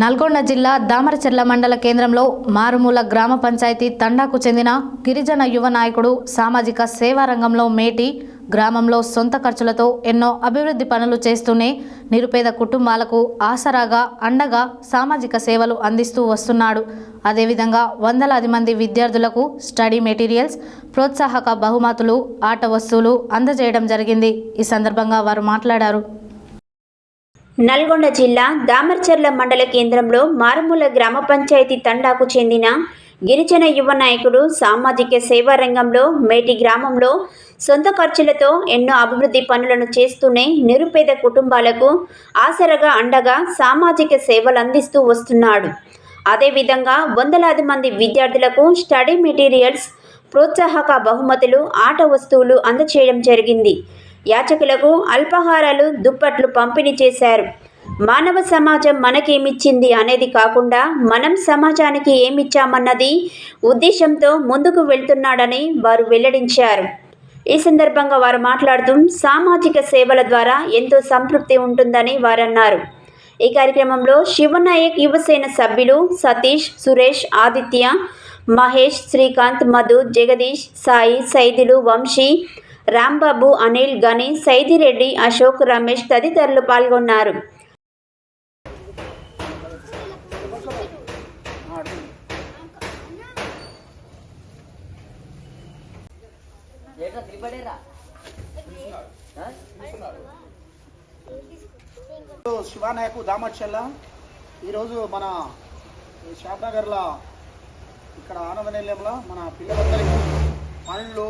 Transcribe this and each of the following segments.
నల్గొండ జిల్లా దామరచెర్ల మండల కేంద్రంలో మారుమూల గ్రామ పంచాయతీ తండాకు చెందిన గిరిజన యువ నాయకుడు సామాజిక సేవా రంగంలో మేటి గ్రామంలో సొంత ఖర్చులతో ఎన్నో అభివృద్ధి పనులు చేస్తూనే నిరుపేద కుటుంబాలకు ఆసరాగా అండగా సామాజిక సేవలు అందిస్తూ వస్తున్నాడు. అదేవిధంగా వందలాది మంది విద్యార్థులకు స్టడీ మెటీరియల్స్ ప్రోత్సాహక బహుమతులు ఆట వస్తువులు అందజేయడం జరిగింది. ఈ సందర్భంగా వారు మాట్లాడారు. నల్గొండ జిల్లా దామర్చర్ల మండల కేంద్రంలో మారుమూల గ్రామ పంచాయతీ తండాకు చెందిన గిరిజన యువ నాయకుడు సామాజిక సేవా రంగంలో మేటి గ్రామంలో సొంత ఖర్చులతో ఎన్నో అభివృద్ధి పనులను చేస్తూనే నిరుపేద కుటుంబాలకు ఆసరగా అండగా సామాజిక సేవలు అందిస్తూ వస్తున్నాడు. అదేవిధంగా వందలాది మంది విద్యార్థులకు స్టడీ మెటీరియల్స్ ప్రోత్సాహక బహుమతులు ఆట వస్తువులు అందచేయడం జరిగింది. యాచకులకు అల్పాహారాలు దుప్పట్లు పంపిణీ చేశారు. మానవ సమాజం మనకేమిచ్చింది అనేది కాకుండా మనం సమాజానికి ఏమిచ్చామన్నది ఉద్దేశంతో ముందుకు వెళ్తున్నాడని వారు వెల్లడించారు. ఈ సందర్భంగా వారు మాట్లాడుతూ సామాజిక సేవల ద్వారా ఎంతో సంతృప్తి ఉంటుందని వారన్నారు. ఈ కార్యక్రమంలో శివనాయక్ యువసేన సభ్యులు సతీష్ సురేష్ ఆదిత్య మహేష్ శ్రీకాంత్ మధు జగదీష్ సాయి సైదులు వంశీ రాంబాబు అనిల్ గని సైదిరెడ్డి అశోక్ రమేష్ తదితరులు పాల్గొన్నారు. శివానాయకు దామర్చెల్ల ఈరోజు మన ఈ షాద్నగర్లో ఇక్కడ ఆనంద నిలయంలో మన పిల్లలందరికీ పండ్లు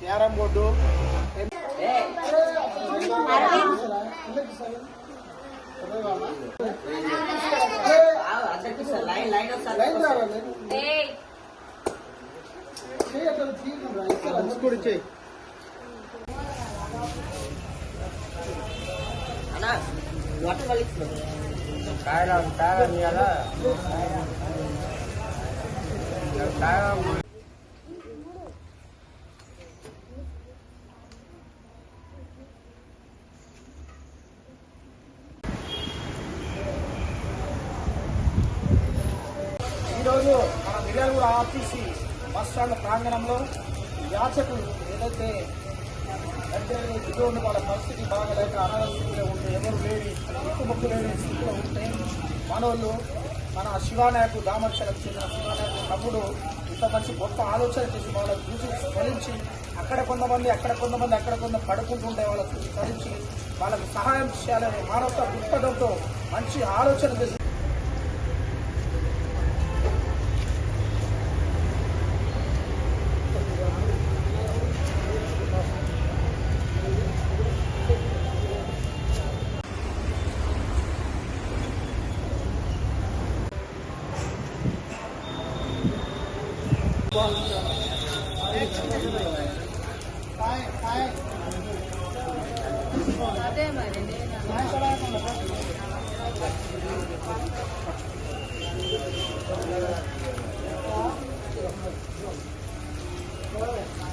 క్యారం బోర్డు. కూడా ఇచ్చేయి ఈరోజు మన మిర్యాలగూడ ఆర్టీసీ బస్ స్టాండ్ ప్రాంగణంలో యాచకులు ఏదైతే దగ్గర దిగువ ఉన్న వాళ్ళ పరిస్థితి బాగలేక అనారోగ్యంలో ఉంటే ఎవరు లేని ముక్కు లేని స్థితిలో ఉంటే మనోళ్ళు మన శివానాయకు దామర్శలకు చెందిన శివానాయకు తమ్ముడు ఇంత మంచి గొప్ప ఆలోచన చేసి వాళ్ళకు చూసి స్మరించి అక్కడ కొంతమంది అక్కడ కొంతమంది అక్కడ కొంత పడుకుంటుంటే వాళ్ళకు స్మరించి వాళ్ళకు సహాయం చేయాలనే మానవత దృక్పథంతో మంచి ఆలోచన చేసి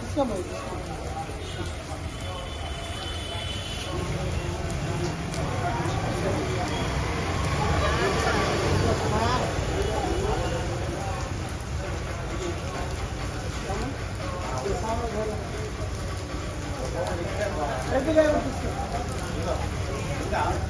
తీసుకోమ్మా ఇది. out.